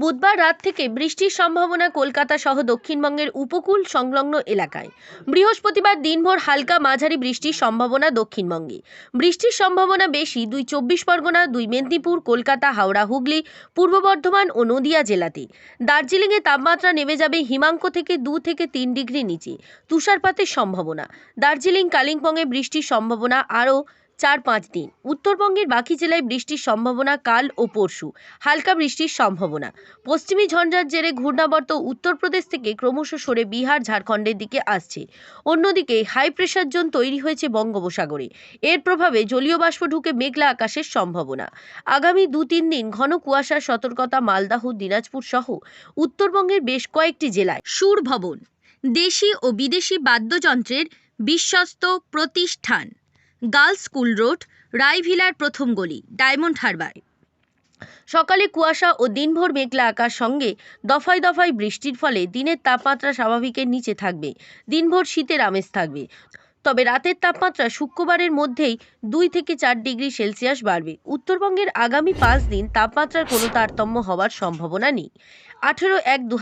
বুধবার রাত থেকে বৃষ্টির সম্ভাবনা কলকাতা সহ দক্ষিণবঙ্গের উপকূল সংলগ্ন এলাকায়। বৃহস্পতিবার দিনভর হালকা মাঝারি বৃষ্টির সম্ভাবনা দক্ষিণবঙ্গে। বৃষ্টির সম্ভাবনা বেশি দুই চব্বিশ পরগনা, দুই মেদিনীপুর, কলকাতা, হাওড়া, হুগলি, পূর্ব বর্ধমান ও নদিয়া জেলাতে। দার্জিলিংয়ে তাপমাত্রা নেমে যাবে হিমাঙ্ক থেকে দু থেকে তিন ডিগ্রি নিচে। তুষারপাতের সম্ভাবনা। দার্জিলিং, কালিম্পংয়ে বৃষ্টির সম্ভাবনা আরও চার পাঁচ দিন। উত্তরবঙ্গের বাকি জেলায় বৃষ্টির সম্ভাবনা কাল ও পরশু। হালকা বৃষ্টির সম্ভাবনা। পশ্চিমী ঝঞ্ঝার জেরে ঘূর্ণাবর্ত উত্তরপ্রদেশ থেকে ক্রমশ সরে বিহার, ঝাড়খণ্ডের দিকে আসছে। অন্যদিকে হাই প্রেশার জোন তৈরি হয়েছে বঙ্গোপসাগরে। এর প্রভাবে জলীয় বাষ্প ঢুকে মেঘলা আকাশের সম্ভাবনা। আগামী দু তিন দিন ঘন কুয়াশার সতর্কতা মালদাহ, দিনাজপুর সহ উত্তরবঙ্গের বেশ কয়েকটি জেলায়। সুর ভবন দেশি ও বিদেশি বাদ্যযন্ত্রের বিশ্বস্ত প্রতিষ্ঠান। গার্লস স্কুল রোড, রায়ভিলার প্রথম গলি, ডায়মন্ড হারবার। সকালে কুয়াশা ও দিনভর মেঘলা আকার সঙ্গে দফায় দফায় বৃষ্টির ফলে দিনের তাপমাত্রা স্বাভাবিকের নিচে থাকবে। দিনভর শীতের আমেজ থাকবে। তবে রাতের তাপমাত্রা শুক্রবারের মধ্যেই দুই থেকে চার ডিগ্রি সেলসিয়াস বাড়বে। উত্তরবঙ্গের আগামী পাঁচ দিন তাপমাত্রার কোনো তারতম্য হওয়ার সম্ভাবনা নেই। আঠেরো এক দু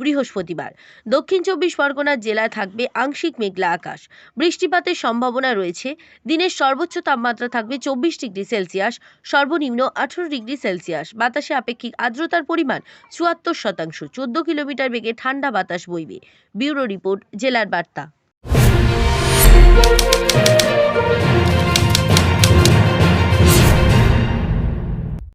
বৃহস্পতিবার। দক্ষিণ চব্বিশ পরগনার জেলায় থাকবে আংশিক মেঘলা আকাশ। বৃষ্টিপাতের সম্ভাবনা রয়েছে। দিনের সর্বোচ্চ তাপমাত্রা থাকবে চব্বিশ ডিগ্রি সেলসিয়াস, সর্বনিম্ন আঠেরো ডিগ্রি সেলসিয়াস। বাতাসে আপেক্ষিক আর্দ্রতার পরিমাণ চুয়াত্তর শতাংশ। চোদ্দ কিলোমিটার বেগে ঠান্ডা বাতাস বইবে। ব্যুরো রিপোর্ট, জেলার বার্তা। Música